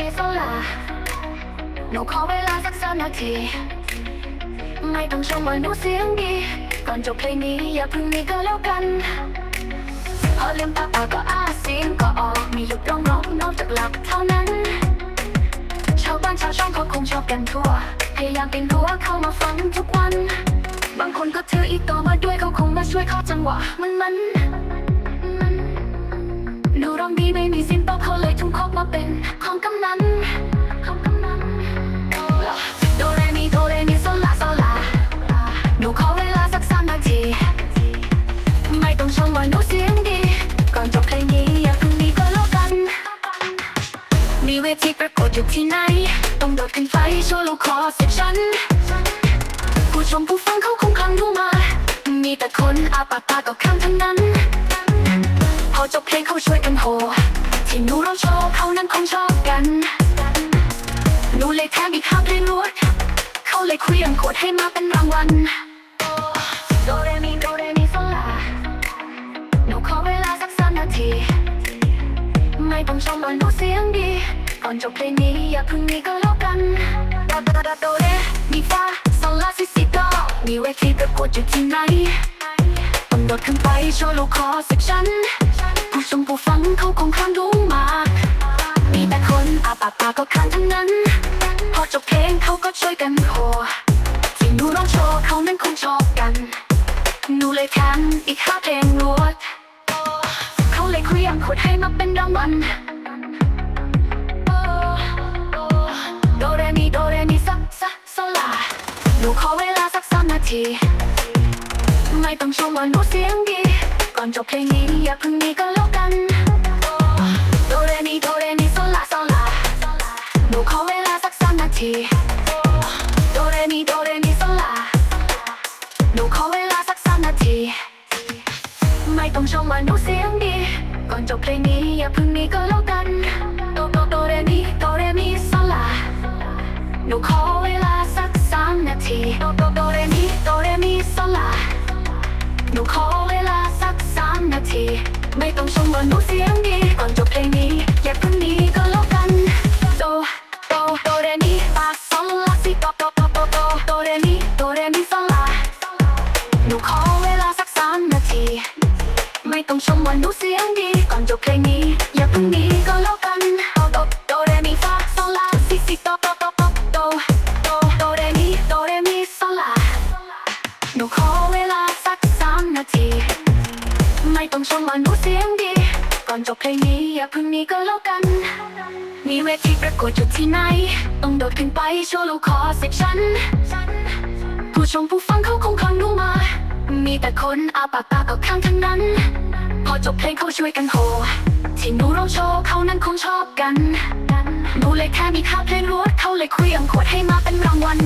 มีโซลาหนูขอเวลาสักสามนาที ไม่ต้องชมว่าหนูเสียงดี ก่อนจบเพลงนี้อย่าเพึ่งหนี้ก็แล้วกัน พอลืมตาปากก็อาเสียงก็ออกมีหยุดร้องร้องนอกจากหลับเท่านั้น ชาวบ้านชาวช่องเขาคงชอบกันทั่ว พยายามเป็นรั้วเข้ามาฟังทุกวัน บางคนก็ถืออีกตัวมาด้วยเขาคงมาช่วยเข้าจังหวะมันมันมันหนูร้องดีไม่มีสิ้นเป้าเขาเลยทุ่ม คอกมาเป็นของกำนันของกำนันโดเรมีโดเรมีโซลาโซลาหนูขอเวลาสักสามนาที ไม่ต้องชมว่าหนูเสียงดี ก่อนจบเพลงนี้อย่าเพิ่งหนีก็แล้วกัน มีเวทีประกวดอยู่ที่ไหน ต้องโดดขึ้นไปโชว์ลูกคอเสร็จฉัน ผู้ชมผู้ฟังเขาคงคลังดูมา มีแต่คนอาปากตาก็ข้างทั้งนั้น พอจบเพลงเขาช่วยกันโห ที่หนูเราโชว์เขานั้นคงชอบกัน หนูเลยแถมอีกห้าเพลงรวด เขาเลยเคลียงขวดให้มาเป็นรางวัลโดเรมีโดเรมีโซลาหนูขอเวลาสักสามนาที ไม่ต้องชมว่าหนูเสียงดีก่อนจบเพลงนี้อย่าเพึ่งนี้ก็แล้วกันโดโดโดโดเรมีฟาโซลาซิซิโดมีเวทีประกวดอยู่ที่ไหน โดดขึ้นไปโชว์ลูกคอสักชั้น ผู้ชมผู้ฟังเขาคงคลั่งดูมาก มีแต่คนอาปากปากก็คันทั้งนั้น พอจบเพลงเขาก็ช่วยกันโหที่หนูร้องโชว์เขานั้นคงชอบกัน หนูเลยแถมอีกห้าเพลงรวด เขาเลยเคลียงขวดให้มาเป็นรางวัลโดเรมีโดเรมีซักซัโซลาหนูขอเวลาสักสามนาที ชมว่าหนูเสียงดี ก่อนจบเพลงนี้อย่าเพึ่งนี้ก็แล้วกันโดเรมีโดเรมีโซลาโซลาหนูขอเวลาสักสามนาทีโดเรมีโดเรมีโซลาหนูขอเวลาสักสามนาที ไม่ต้องชมว่าหนูเสียงดี ก่อนจบเพลงนี้อย่าเพึ่งนี้ก็แล้วกันโดโดโดเรมีโดเรมีโซลาหนูขอ ไม่องชมว่าหนูเสียงดีก่อนจบเพลงนี้อย่าเพึ่งหนี้ก็แล้วกันโดโดโดเรมีฟาโซลาซิโดโตโตโตโดโดเรมีโดเรมีโซลาหนูขอเวลาสักสามนาที ไม่ต้องชมว่าหนูเสียงดีก่อนจบเพลงนี้อย่าเพิ่งหนี ก่อนจบเพลงนี้อย่าเพิ่งนีก็แล้วกัน มีเวทีประกวดอยู่ที่ไหน ต้องโดดขึ้นไปโชว์ลูกคอเซ็กชันผู้ชมผู้ฟังเขาคงคลังดูมา มีแต่คนอาปากตาก็ข้างทั้งนั้น พอจบเพลงเขาช่วยกันโหที่หนูร้องโชว์เขานั้นคงชอบกันหนูเลยแค่มีค่าเพลงรวดเขาเลยเคลียงขวดให้มาเป็นรางวัล